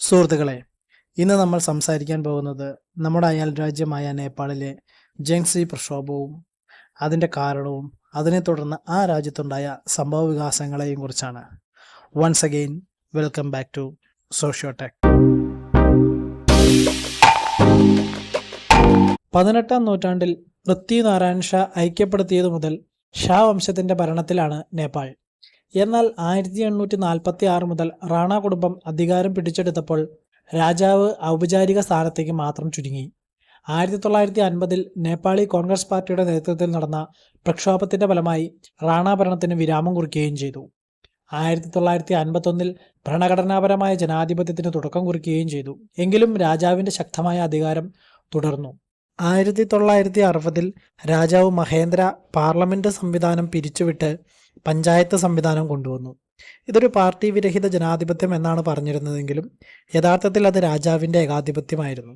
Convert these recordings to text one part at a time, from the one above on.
സുഹൃത്തുക്കളെ ഇന്ന് നമ്മൾ സംസാരിക്കാൻ പോകുന്നത് നമ്മുടെ അയൽ രാജ്യമായ നേപ്പാളിലെ ജെങ്സി പ്രക്ഷോഭവും അതിന്റെ കാരണവും അതിനെ തുടർന്ന് ആ രാജ്യത്തുണ്ടായ സംഭവ വികാസങ്ങളെയും കുറിച്ചാണ്. Once again welcome back to sociotech പതിനെട്ടാം നൂറ്റാണ്ടിൽ പൃഥ്വിനാരായൺ ഷാ ഐക്യപ്പെടുത്തിയതു മുതൽ ഷാ വംശത്തിന്റെ ഭരണത്തിലാണ് നേപ്പാൾ. എന്നാൽ ആയിരത്തി എണ്ണൂറ്റി നാൽപ്പത്തി ആറ് മുതൽ റാണ കുടുംബം അധികാരം പിടിച്ചെടുത്തപ്പോൾ രാജാവ് ഔപചാരിക സ്ഥാനത്തേക്ക് മാത്രം ചുരുങ്ങി. ആയിരത്തി തൊള്ളായിരത്തി അൻപതിൽ നേപ്പാളി കോൺഗ്രസ് പാർട്ടിയുടെ നേതൃത്വത്തിൽ നടന്ന പ്രക്ഷോഭത്തിന്റെ ഫലമായി റാണ ഭരണത്തിന് വിരാമം കുറിക്കുകയും ചെയ്തു. ആയിരത്തി തൊള്ളായിരത്തി അൻപത്തൊന്നിൽ ഭരണഘടനാപരമായ ജനാധിപത്യത്തിന് തുടക്കം കുറിക്കുകയും ചെയ്തു. എങ്കിലും രാജാവിന്റെ ശക്തമായ അധികാരം തുടർന്നു. ആയിരത്തി തൊള്ളായിരത്തി അറുപതിൽ രാജാവ് മഹേന്ദ്ര പാർലമെന്റ് സംവിധാനം പിരിച്ചുവിട്ട് പഞ്ചായത്ത് സംവിധാനം കൊണ്ടുവന്നു. ഇതൊരു പാർട്ടി വിരഹിത ജനാധിപത്യം എന്നാണ് പറഞ്ഞിരുന്നതെങ്കിലും യഥാർത്ഥത്തിൽ അത് രാജാവിന്റെ ഏകാധിപത്യമായിരുന്നു.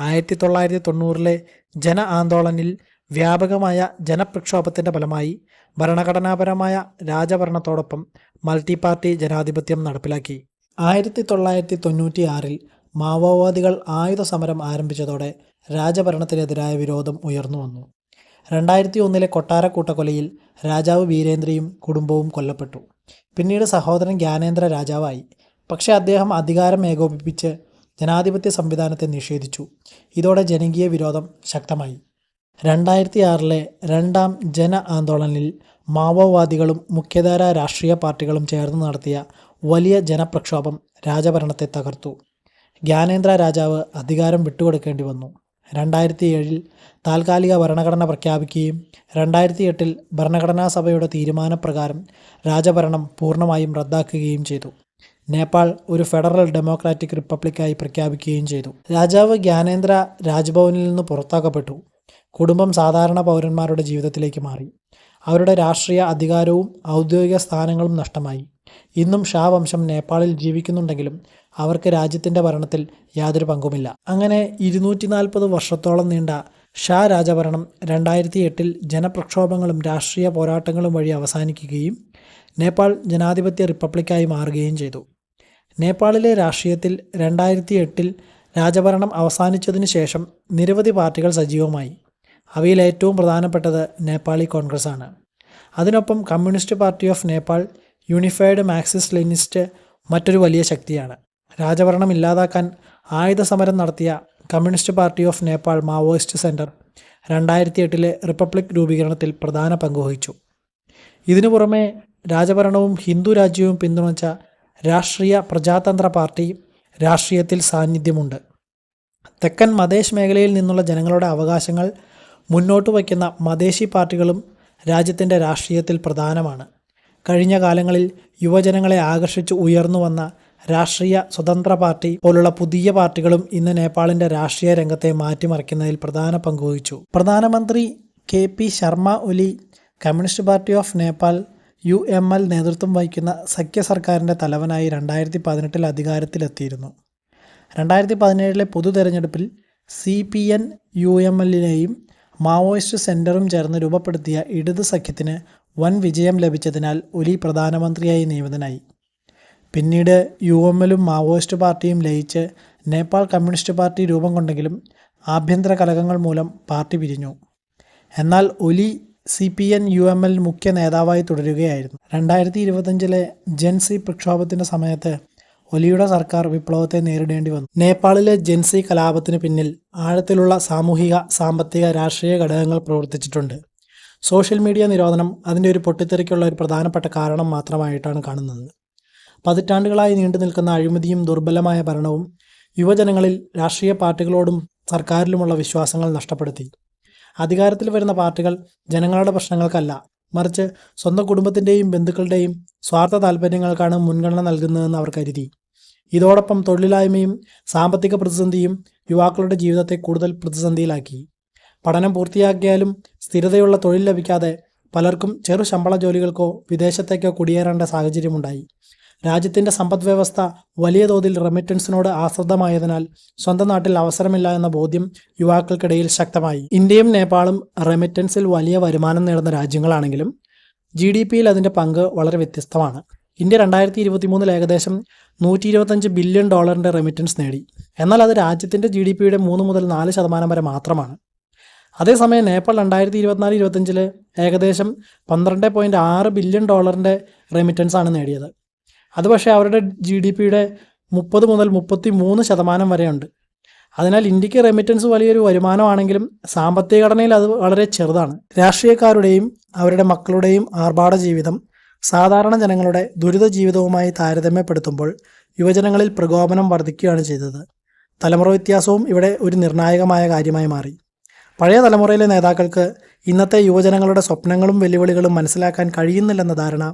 ആയിരത്തി തൊള്ളായിരത്തി തൊണ്ണൂറിലെ ജന ആന്തോളനിൽ വ്യാപകമായ ജനപ്രക്ഷോഭത്തിന്റെ ഫലമായി ഭരണഘടനാപരമായ രാജഭരണത്തോടൊപ്പം മൾട്ടി പാർട്ടി ജനാധിപത്യം നടപ്പിലാക്കി. ആയിരത്തി തൊള്ളായിരത്തി തൊണ്ണൂറ്റി ആറിൽ മാവോവാദികൾ ആയുധ സമരം ആരംഭിച്ചതോടെ രാജഭരണത്തിനെതിരായ വിരോധം ഉയർന്നു വന്നു. രണ്ടായിരത്തി ഒന്നിലെ കൊട്ടാര കൂട്ടക്കൊലയിൽ രാജാവ് വീരേന്ദ്രയും കുടുംബവും കൊല്ലപ്പെട്ടു. പിന്നീട് സഹോദരൻ ജ്ഞാനേന്ദ്ര രാജാവായി. പക്ഷേ അദ്ദേഹം അധികാരം ഏകോപിപ്പിച്ച് ജനാധിപത്യ സംവിധാനത്തെ നിഷേധിച്ചു. ഇതോടെ ജനകീയ വിരോധം ശക്തമായി. രണ്ടായിരത്തി ആറിലെ രണ്ടാം ജന ആന്തോളനിൽ മാവോവാദികളും മുഖ്യധാര രാഷ്ട്രീയ പാർട്ടികളും ചേർന്ന് നടത്തിയ വലിയ ജനപ്രക്ഷോഭം രാജഭരണത്തെ തകർത്തു. ജ്ഞാനേന്ദ്ര രാജാവ് അധികാരം വിട്ടുകൊടുക്കേണ്ടി വന്നു. രണ്ടായിരത്തി ഏഴിൽ താൽക്കാലിക ഭരണഘടന പ്രഖ്യാപിക്കുകയും രണ്ടായിരത്തി എട്ടിൽ ഭരണഘടനാ സഭയുടെ തീരുമാനപ്രകാരം രാജഭരണം പൂർണമായും റദ്ദാക്കുകയും ചെയ്തു. നേപ്പാൾ ഒരു ഫെഡറൽ ഡെമോക്രാറ്റിക് റിപ്പബ്ലിക്കായി പ്രഖ്യാപിക്കുകയും ചെയ്തു. രാജാവ് ജ്ഞാനേന്ദ്ര രാജ്ഭവനിൽ നിന്ന് പുറത്താക്കപ്പെട്ടു. കുടുംബം സാധാരണ പൗരന്മാരുടെ ജീവിതത്തിലേക്ക് മാറി. അവരുടെ രാഷ്ട്രീയ അധികാരവും ഔദ്യോഗിക സ്ഥാനങ്ങളും നഷ്ടമായി. ഇന്നും ഷാ വംശം നേപ്പാളിൽ ജീവിക്കുന്നുണ്ടെങ്കിലും അവർക്ക് രാജ്യത്തിന്റെ ഭരണത്തിൽ യാതൊരു പങ്കുമില്ല. അങ്ങനെ ഇരുന്നൂറ്റി നാൽപ്പത് വർഷത്തോളം നീണ്ട ഷാ രാജഭരണം രണ്ടായിരത്തി എട്ടിൽ ജനപ്രക്ഷോഭങ്ങളും രാഷ്ട്രീയ പോരാട്ടങ്ങളും വഴി അവസാനിക്കുകയും നേപ്പാൾ ജനാധിപത്യ റിപ്പബ്ലിക്കായി മാറുകയും ചെയ്തു. നേപ്പാളിലെ രാഷ്ട്രീയത്തിൽ രണ്ടായിരത്തി എട്ടിൽ രാജഭരണം അവസാനിച്ചതിന് ശേഷം നിരവധി പാർട്ടികൾ സജീവമായി. അവയിൽ ഏറ്റവും പ്രധാനപ്പെട്ടത് നേപ്പാളി കോൺഗ്രസ് ആണ് അതിനൊപ്പം communist party of Nepal unified Marxist Leninist മറ്റൊരു വലിയ ശക്തിയാണ്. രാജഭരണം ഇല്ലാതാക്കാൻ ആയുധ സമരം നടത്തിയ communist party of Nepal Maoist centre രണ്ടായിരത്തി എട്ടിലെ റിപ്പബ്ലിക് രൂപീകരണത്തിൽ പ്രധാന പങ്കുവഹിച്ചു ഇതിനു പുറമെ രാജഭരണവും ഹിന്ദു രാജ്യവും പിന്തുണച്ച രാഷ്ട്രീയ പ്രജാതന്ത്ര പാർട്ടി രാഷ്ട്രീയത്തിൽ സാന്നിധ്യമുണ്ട്. തെക്കൻ മദേശ് മേഖലയിൽ നിന്നുള്ള ജനങ്ങളുടെ അവകാശങ്ങൾ മുന്നോട്ട് വയ്ക്കുന്ന മദേശി പാർട്ടികളും രാജ്യത്തിന്റെ രാഷ്ട്രീയത്തിൽ പ്രധാനമാണ്. കഴിഞ്ഞ കാലങ്ങളിൽ യുവജനങ്ങളെ ആകർഷിച്ച് ഉയർന്നു വന്ന രാഷ്ട്രീയ സ്വതന്ത്ര പാർട്ടി പോലുള്ള പുതിയ പാർട്ടികളും ഇന്ന് നേപ്പാളിന്റെ രാഷ്ട്രീയ രംഗത്തെ മാറ്റിമറിക്കുന്നതിൽ പ്രധാന പങ്കുവഹിച്ചു പ്രധാനമന്ത്രി K P Sharma Oli communist party of Nepal U M L നേതൃത്വം വഹിക്കുന്ന സഖ്യ സർക്കാരിന്റെ തലവനായി രണ്ടായിരത്തി പതിനെട്ടിൽ അധികാരത്തിലെത്തിയിരുന്നു. രണ്ടായിരത്തി പതിനേഴിലെ പൊതു തെരഞ്ഞെടുപ്പിൽ C P N U M എല്ലിനെയും Maoist സെന്ററും ചേർന്ന് രൂപപ്പെടുത്തിയ ഇടത് സഖ്യത്തിന് വൻ വിജയം ലഭിച്ചതിനാൽ ഒലി പ്രധാനമന്ത്രിയായി നിയമിതനായി. പിന്നീട് യു എം എല്ലും മാവോയിസ്റ്റ് പാർട്ടിയും ലയിച്ച് നേപ്പാൾ കമ്മ്യൂണിസ്റ്റ് പാർട്ടി രൂപം കൊണ്ടെങ്കിലും ആഭ്യന്തര കലഹങ്ങൾ മൂലം പാർട്ടി പിരിഞ്ഞു. എന്നാൽ Oli C P N U M L മുഖ്യ നേതാവായി തുടരുകയായിരുന്നു. രണ്ടായിരത്തി ഇരുപത്തഞ്ചിലെ ജെൻസി പ്രക്ഷോഭത്തിന്റെ സമയത്ത് ഒലിയുടെ സർക്കാർ വിപ്ലവത്തെ നേരിടേണ്ടി വന്നു. നേപ്പാളിലെ ജെൻസി കലാപത്തിന് പിന്നിൽ ആഴത്തിലുള്ള സാമൂഹിക സാമ്പത്തിക രാഷ്ട്രീയ ഘടകങ്ങൾ പ്രവർത്തിച്ചിട്ടുണ്ട്. സോഷ്യൽ മീഡിയ നിരോധനം അതിന്റെ ഒരു പൊട്ടിത്തെറിക്കുള്ള ഒരു പ്രധാനപ്പെട്ട കാരണം മാത്രമായിട്ടാണ് കാണുന്നത്. പതിറ്റാണ്ടുകളായി നീണ്ടു നിൽക്കുന്ന അഴിമതിയും ദുർബലമായ ഭരണവും യുവജനങ്ങളിൽ രാഷ്ട്രീയ പാർട്ടികളോടും സർക്കാരിലുമുള്ള വിശ്വാസങ്ങൾ നഷ്ടപ്പെടുത്തി. അധികാരത്തിൽ വരുന്ന പാർട്ടികൾ ജനങ്ങളുടെ പ്രശ്നങ്ങൾക്കല്ല മറിച്ച് സ്വന്തം കുടുംബത്തിന്റെയും ബന്ധുക്കളുടെയും സ്വാർത്ഥ താല്പര്യങ്ങൾക്കാണ് മുൻഗണന നൽകുന്നതെന്ന് അവർ കരുതി. ഇതോടൊപ്പം തൊഴിലില്ലായ്മയും സാമ്പത്തിക പ്രതിസന്ധിയും യുവാക്കളുടെ ജീവിതത്തെ കൂടുതൽ പ്രതിസന്ധിയിലാക്കി. പഠനം പൂർത്തിയാക്കിയാലും സ്ഥിരതയുള്ള തൊഴിൽ ലഭിക്കാതെ പലർക്കും ചെറു ശമ്പള ജോലികൾക്കോ വിദേശത്തേക്കോ കുടിയേറേണ്ട സാഹചര്യമുണ്ടായി. രാജ്യത്തിന്റെ സമ്പദ് വ്യവസ്ഥ വലിയ തോതിൽ റെമിറ്റൻസിനോട് ആശ്രിതമായതിനാൽ സ്വന്തം നാട്ടിൽ അവസരമില്ല എന്ന ബോധ്യം യുവാക്കൾക്കിടയിൽ ശക്തമായി. ഇന്ത്യയും നേപ്പാളും റെമിറ്റൻസിൽ വലിയ വരുമാനം നേടുന്ന രാജ്യങ്ങളാണെങ്കിലും ജി ഡി പിയിൽ അതിന്റെ പങ്ക് വളരെ വ്യത്യസ്തമാണ്. ഇന്ത്യ രണ്ടായിരത്തി ഇരുപത്തി മൂന്നിൽ ഏകദേശം നൂറ്റി ഇരുപത്തഞ്ച് ബില്യൺ ഡോളറിന്റെ റെമിറ്റൻസ് നേടി. എന്നാൽ അത് രാജ്യത്തിന്റെ ജി ഡി പിയുടെ മൂന്ന് മുതൽ നാല് ശതമാനം വരെ മാത്രമാണ്. അതേസമയം നേപ്പാൾ രണ്ടായിരത്തി ഇരുപത്തിനാല് ഇരുപത്തഞ്ചിൽ ഏകദേശം പന്ത്രണ്ട് പോയിന്റ് ആറ് ബില്യൺ ഡോളറിന്റെ റെമിറ്റൻസ് ആണ് നേടിയത്. അത് പക്ഷേ അവരുടെ ജി ഡി പിയുടെ മുപ്പത് മുതൽ മുപ്പത്തി മൂന്ന് ശതമാനം വരെയുണ്ട്. അതിനാൽ ഇന്ത്യയ്ക്ക് റെമിറ്റൻസ് വലിയൊരു വരുമാനമാണെങ്കിലും സാമ്പത്തിക ഘടനയിൽ അത് വളരെ ചെറുതാണ്. രാഷ്ട്രീയക്കാരുടെയും അവരുടെ മക്കളുടെയും ആർഭാട ജീവിതം സാധാരണ ജനങ്ങളുടെ ദുരിത ജീവിതവുമായി താരതമ്യപ്പെടുത്തുമ്പോൾ യുവജനങ്ങളിൽ പ്രകോപനം വർദ്ധിക്കുകയാണ് ചെയ്തത്. തലമുറ വ്യത്യാസവും ഇവിടെ ഒരു നിർണായകമായ കാര്യമായി മാറി. പഴയ തലമുറയിലെ നേതാക്കൾക്ക് ഇന്നത്തെ യുവജനങ്ങളുടെ സ്വപ്നങ്ങളും വെല്ലുവിളികളും മനസ്സിലാക്കാൻ കഴിയുന്നില്ലെന്ന ധാരണ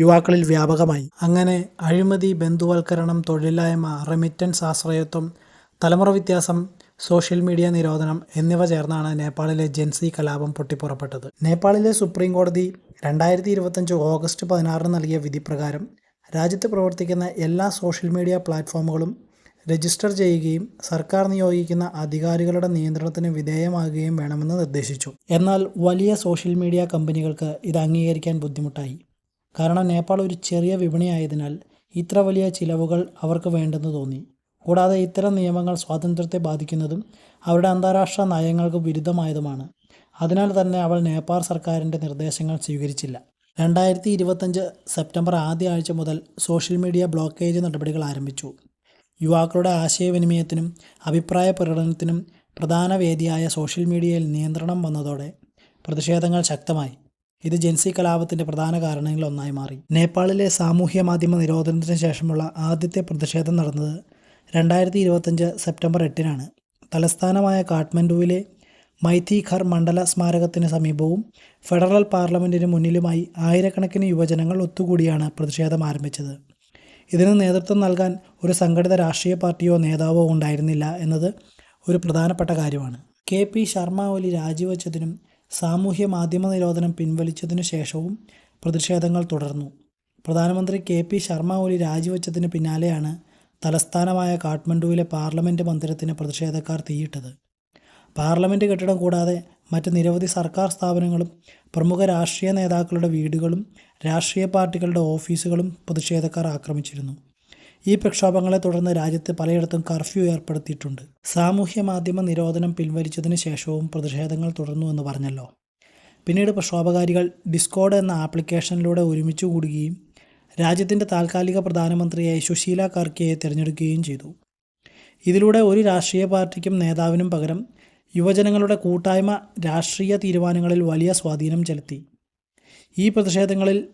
യുവാക്കളിൽ വ്യാപകമായി. അങ്ങനെ അഴിമതി ബന്ധുവൽക്കരണം തൊഴിലില്ലായ്മ റെമിറ്റൻസ് ആശ്രയത്വം തലമുറ വ്യത്യാസം സോഷ്യൽ മീഡിയ നിരോധനം എന്നിവ ചേർന്നാണ് നേപ്പാളിലെ ജെൻസി കലാപം പൊട്ടിപ്പുറപ്പെട്ടത്. നേപ്പാളിലെ സുപ്രീം കോടതി രണ്ടായിരത്തി ഇരുപത്തഞ്ച് ഓഗസ്റ്റ് പതിനാറിന് നൽകിയ വിധിപ്രകാരം രാജ്യത്ത് പ്രവർത്തിക്കുന്ന എല്ലാ സോഷ്യൽ മീഡിയ പ്ലാറ്റ്ഫോമുകളും രജിസ്റ്റർ ചെയ്യുകയും സർക്കാർ നിയോഗിക്കുന്ന അധികാരികളുടെ നിയന്ത്രണത്തിന് വിധേയമാകുകയും വേണമെന്ന് നിർദ്ദേശിച്ചു. എന്നാൽ വലിയ സോഷ്യൽ മീഡിയ കമ്പനികൾക്ക് ഇത് അംഗീകരിക്കാൻ ബുദ്ധിമുട്ടായി. കാരണം നേപ്പാൾ ഒരു ചെറിയ വിപണിയായതിനാൽ ഇത്ര വലിയ ചിലവുകൾ അവർക്ക് വേണ്ടെന്ന് തോന്നി. കൂടാതെ ഇത്തരം നിയമങ്ങൾ സ്വാതന്ത്ര്യത്തെ ബാധിക്കുന്നതും അവരുടെ അന്താരാഷ്ട്ര നയങ്ങൾക്ക് വിരുദ്ധമായതുമാണ്. അതിനാൽ തന്നെ അവൾ നേപ്പാൾ സർക്കാരിന്റെ നിർദ്ദേശങ്ങൾ സ്വീകരിച്ചില്ല. രണ്ടായിരത്തി ഇരുപത്തഞ്ച് സെപ്റ്റംബർ ആദ്യ ആഴ്ച മുതൽ സോഷ്യൽ മീഡിയ ബ്ലോക്കേജ് നടപടികൾ ആരംഭിച്ചു. യുവാക്കളുടെ ആശയവിനിമയത്തിനും അഭിപ്രായ പ്രകടനത്തിനും പ്രധാന വേദിയായ സോഷ്യൽ മീഡിയയിൽ നിയന്ത്രണം വന്നതോടെ പ്രതിഷേധങ്ങൾ ശക്തമായി. ഇത് ജെൻസി കലാപത്തിന്റെ പ്രധാന കാരണങ്ങളിലൊന്നായി മാറി. നേപ്പാളിലെ സാമൂഹ്യ മാധ്യമ നിരോധനത്തിന് ശേഷമുള്ള ആദ്യത്തെ പ്രതിഷേധം നടന്നത് രണ്ടായിരത്തി ഇരുപത്തഞ്ച് സെപ്റ്റംബർ എട്ടിനാണ്. തലസ്ഥാനമായ കാഠ്മണ്ഡുവിലെ മൈഥിഖർ മണ്ഡല സ്മാരകത്തിന് സമീപവും ഫെഡറൽ പാർലമെന്റിന് മുന്നിലുമായി ആയിരക്കണക്കിന് യുവജനങ്ങൾ ഒത്തുകൂടിയാണ് പ്രതിഷേധം ആരംഭിച്ചത്. ഇതിന് നേതൃത്വം നൽകാൻ ഒരു സംഘടിത രാഷ്ട്രീയ പാർട്ടിയോ നേതാവോ ഉണ്ടായിരുന്നില്ല എന്നത് ഒരു പ്രധാനപ്പെട്ട കാര്യമാണ്. കെ പി ശർമ്മ ഒലി രാജിവെച്ചതിനും സാമൂഹ്യ മാധ്യമ നിരോധനം പിൻവലിച്ചതിനു ശേഷവും പ്രതിഷേധങ്ങൾ തുടർന്നു. പ്രധാനമന്ത്രി കെ പി ശർമ്മ ഒലി രാജിവെച്ചതിന് പിന്നാലെയാണ് തലസ്ഥാനമായ കാഠ്മണ്ഡുവിലെ പാർലമെന്റ് മന്ദിരത്തിന് പ്രതിഷേധക്കാർ തീയിട്ടത്. പാർലമെന്റ് കെട്ടിടം കൂടാതെ മറ്റ് നിരവധി സർക്കാർ സ്ഥാപനങ്ങളും പ്രമുഖ രാഷ്ട്രീയ നേതാക്കളുടെ വീടുകളും രാഷ്ട്രീയ പാർട്ടികളുടെ ഓഫീസുകളും പ്രതിഷേധക്കാർ ആക്രമിച്ചിരുന്നു. ഈ പ്രക്ഷോഭങ്ങളെ തുടർന്ന് രാജ്യത്ത് പലയിടത്തും കർഫ്യൂ ഏർപ്പെടുത്തിയിട്ടുണ്ട്. സാമൂഹ്യ മാധ്യമ നിരോധനം പിൻവലിച്ചതിന് ശേഷവും പ്രതിഷേധങ്ങൾ തുടർന്നു എന്ന് പറഞ്ഞല്ലോ. പിന്നീട് പ്രക്ഷോഭകാരികൾ ഡിസ്കോഡ് എന്ന ആപ്ലിക്കേഷനിലൂടെ ഒരുമിച്ച് കൂടുകയും രാജ്യത്തിന്റെ താൽക്കാലിക പ്രധാനമന്ത്രിയായി സുശീല കാർക്കിയെ തിരഞ്ഞെടുക്കുകയും ചെയ്തു. ഇതിലൂടെ ഒരു രാഷ്ട്രീയ പാർട്ടിക്കും നേതാവിനും പകരം യുവജനങ്ങളുടെ കൂട്ടായ്മ രാഷ്ട്രീയ തീരുമാനങ്ങളിൽ വലിയ സ്വാധീനം ചെലുത്തി. ഈ പ്രതിഷേധങ്ങളിൽ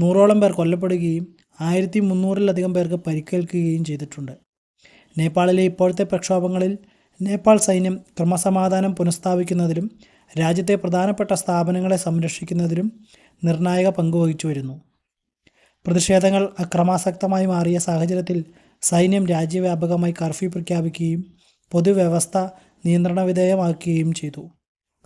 നൂറോളം പേർ കൊല്ലപ്പെടുകയും ആയിരത്തി മുന്നൂറിലധികം പേർക്ക് പരിക്കേൽക്കുകയും ചെയ്തിട്ടുണ്ട്. നേപ്പാളിലെ ഇപ്പോഴത്തെ പ്രക്ഷോഭങ്ങളിൽ നേപ്പാൾ സൈന്യം ക്രമസമാധാനം പുനഃസ്ഥാപിക്കുന്നതിലും രാജ്യത്തെ പ്രധാനപ്പെട്ട സ്ഥാപനങ്ങളെ സംരക്ഷിക്കുന്നതിലും നിർണായക പങ്കുവഹിച്ചു വരുന്നു. പ്രതിഷേധങ്ങൾ അക്രമാസക്തമായി മാറിയ സാഹചര്യത്തിൽ സൈന്യം രാജ്യവ്യാപകമായി കർഫ്യൂ പ്രഖ്യാപിക്കുകയും പൊതുവ്യവസ്ഥ നിയന്ത്രണ വിധേയമാക്കുകയും ചെയ്തു.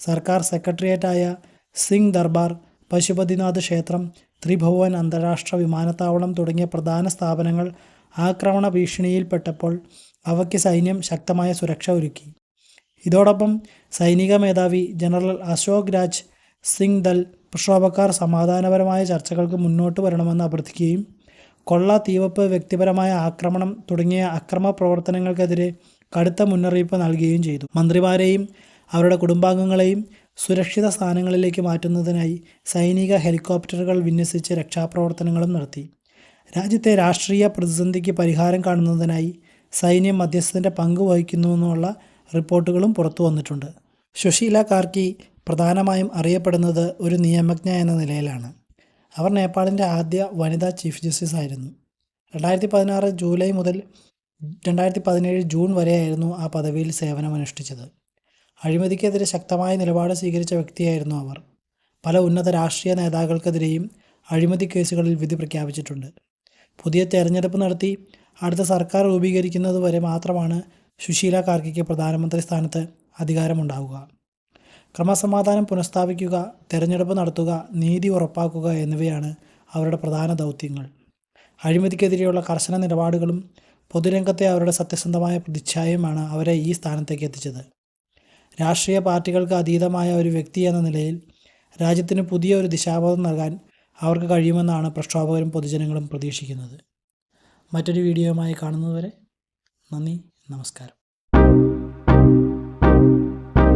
സർക്കാർ സെക്രട്ടേറിയറ്റായ സിംഗ് ദർബാർ പശുപതിനാഥ് ക്ഷേത്രം ത്രിഭുവൻ അന്താരാഷ്ട്ര വിമാനത്താവളം തുടങ്ങിയ പ്രധാന സ്ഥാപനങ്ങൾ ആക്രമണ ഭീഷണിയിൽപ്പെട്ടപ്പോൾ അവയ്ക്ക് സൈന്യം ശക്തമായ സുരക്ഷ ഒരുക്കി. ഇതോടൊപ്പം സൈനിക മേധാവി ജനറൽ അശോക് രാജ് സിംഗ് ദൽ പ്രക്ഷോഭക്കാർ സമാധാനപരമായ ചർച്ചകൾക്ക് മുന്നോട്ട് വരണമെന്ന് അഭ്യർത്ഥിക്കുകയും കൊള്ള തീവപ്പ് വ്യക്തിപരമായ ആക്രമണം തുടങ്ങിയ അക്രമ പ്രവർത്തനങ്ങൾക്കെതിരെ കടുത്ത മുന്നറിയിപ്പ് നൽകുകയും ചെയ്തു. മന്ത്രിമാരെയും അവരുടെ കുടുംബാംഗങ്ങളെയും സുരക്ഷിത സ്ഥാനങ്ങളിലേക്ക് മാറ്റുന്നതിനായി സൈനിക ഹെലികോപ്റ്ററുകൾ വിന്യസിച്ച് രക്ഷാപ്രവർത്തനങ്ങളും നടത്തി. രാജ്യത്തെ രാഷ്ട്രീയ പ്രതിസന്ധിക്ക് പരിഹാരം കാണുന്നതിനായി സൈന്യം മധ്യസ്ഥന്റെ പങ്ക് വഹിക്കുന്നുവെന്നുള്ള റിപ്പോർട്ടുകളും പുറത്തു വന്നിട്ടുണ്ട്. സുശീല കാർക്കി പ്രധാനമായും അറിയപ്പെടുന്നത് ഒരു നിയമജ്ഞ എന്ന നിലയിലാണ്. അവർ നേപ്പാളിന്റെ ആദ്യ വനിതാ ചീഫ് ജസ്റ്റിസ് ആയിരുന്നു. രണ്ടായിരത്തി പതിനാറ് ജൂലൈ മുതൽ രണ്ടായിരത്തി പതിനേഴ് ജൂൺ വരെയായിരുന്നു ആ പദവിയിൽ സേവനമനുഷ്ഠിച്ചത്. അഴിമതിക്കെതിരെ ശക്തമായ നിലപാട് സ്വീകരിച്ച വ്യക്തിയായിരുന്നു അവർ. പല ഉന്നത രാഷ്ട്രീയ നേതാക്കൾക്കെതിരെയും അഴിമതി കേസുകളിൽ വിധി പ്രഖ്യാപിച്ചിട്ടുണ്ട്. പുതിയ തെരഞ്ഞെടുപ്പ് നടത്തി അടുത്ത സർക്കാർ രൂപീകരിക്കുന്നത് വരെ മാത്രമാണ് സുശീല കാർക്കിക്ക് പ്രധാനമന്ത്രി സ്ഥാനത്ത് അധികാരമുണ്ടാവുക. ക്രമസമാധാനം പുനഃസ്ഥാപിക്കുക തെരഞ്ഞെടുപ്പ് നടത്തുക നീതി ഉറപ്പാക്കുക എന്നിവയാണ് അവരുടെ പ്രധാന ദൗത്യങ്ങൾ. അഴിമതിക്കെതിരെയുള്ള കർശന നിലപാടുകളും പൊതുരംഗത്തെ അവരുടെ സത്യസന്ധമായ പ്രതിച്ഛായയുമാണ് അവരെ ഈ സ്ഥാനത്തേക്ക് എത്തിച്ചത്. രാഷ്ട്രീയ പാർട്ടികൾക്ക് അതീതമായ ഒരു വ്യക്തി എന്ന നിലയിൽ രാജ്യത്തിന് പുതിയ ഒരു ദിശാബോധം നൽകാൻ അവർക്ക് കഴിയുമെന്നാണ് പ്രക്ഷോഭകരും പൊതുജനങ്ങളും പ്രതീക്ഷിക്കുന്നത്. മറ്റൊരു വീഡിയോയുമായി കാണുന്നതുവരെ നന്ദി നമസ്കാരം.